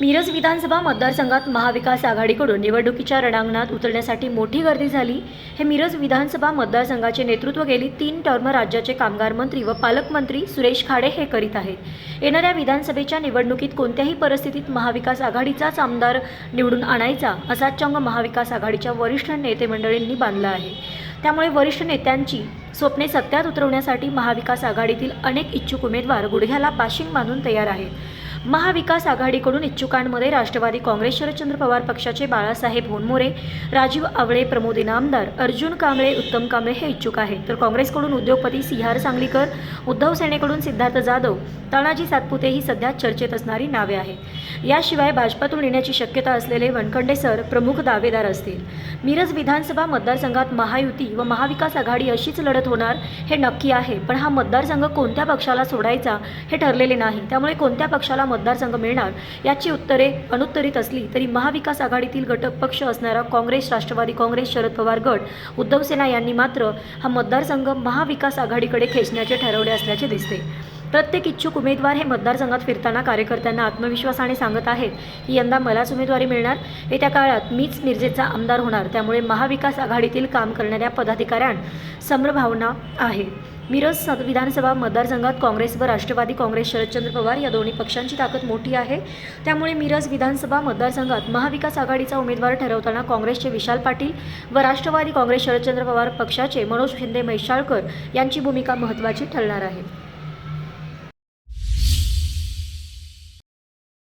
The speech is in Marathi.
मिरज विधानसभा मतदारसंघात महाविकास आघाडीकडून निवडणुकीच्या रणांगणात उतरण्यासाठी मोठी गर्दी झाली. हे मिरज विधानसभा मतदारसंघाचे नेतृत्व गेली तीन टर्म राज्याचे कामगार मंत्री व पालकमंत्री सुरेश खाडे हे करीत आहेत. येणाऱ्या विधानसभेच्या निवडणुकीत कोणत्याही परिस्थितीत महाविकास आघाडीचाच आमदार निवडून आणायचा असा चंग महाविकास आघाडीच्या वरिष्ठ नेते मंडळींनी बांधला आहे. त्यामुळे वरिष्ठ नेत्यांची स्वप्ने सत्यात उतरवण्यासाठी महाविकास आघाडीतील अनेक इच्छुक उमेदवार गुडघ्याला बाशिंग बांधून तयार आहेत. महाविकास आघाडीकडून इच्छुकांमध्ये राष्ट्रवादी काँग्रेस शरदचंद्र पवार पक्षाचे बाळासाहेब होनमोरे राजीव आवळे प्रमोद इनामदार अर्जुन कांबळे उत्तम कांबळे हे इच्छुक आहेत. तर काँग्रेसकडून उद्योगपती सिहार सांगलीकर उद्धव सेनेकडून सिद्धार्थ जाधव तानाजी सातपुते ही सध्या चर्चेत असणारी नावे आहेत. याशिवाय भाजपातून येण्याची शक्यता असलेले वनखंडे सर प्रमुख दावेदार असतील. मिरज विधानसभा मतदारसंघात महायुती व महाविकास आघाडी अशीच लढत होणार हे नक्की आहे पण हा मतदारसंघ कोणत्या पक्षाला सोडायचा हे ठरलेले नाही. त्यामुळे कोणत्या पक्षाला मतदारसंघ मिळणार? याची उत्तरे अनुत्तरित असली तरी महाविकास आघाडीतील घटक पक्ष असणारा काँग्रेस राष्ट्रवादी काँग्रेस शरद पवार गट उद्धव सेना यांनी मात्र हा मतदारसंघ महाविकास आघाडीकडे खेचण्याचे ठरवले असल्याचे दिसते. प्रत्येक इच्छुक उमेदवार हे मतदारसंघात फिरताना कार्यकर्त्यांना आत्मविश्वासाने सांगत आहेत की यंदा मलाच उमेदवारी मिळणार. येत्या काळात मीच मिरजेचा आमदार होणार. त्यामुळे महाविकास आघाडीतील काम करणाऱ्या पदाधिकाऱ्यां सम्रभावना आहे. मिरज विधानसभा मतदारसंघात काँग्रेस व राष्ट्रवादी काँग्रेस शरदचंद्र पवार या दोन्ही पक्षांची ताकद मोठी आहे. त्यामुळे मिरज विधानसभा मतदारसंघात महाविकास आघाडीचा उमेदवार ठरवताना काँग्रेसचे विशाल पाटील व राष्ट्रवादी काँग्रेस शरदचंद्र पवार पक्षाचे मनोज शिंदे म्हैसाळकर यांची भूमिका महत्त्वाची ठरणार आहे.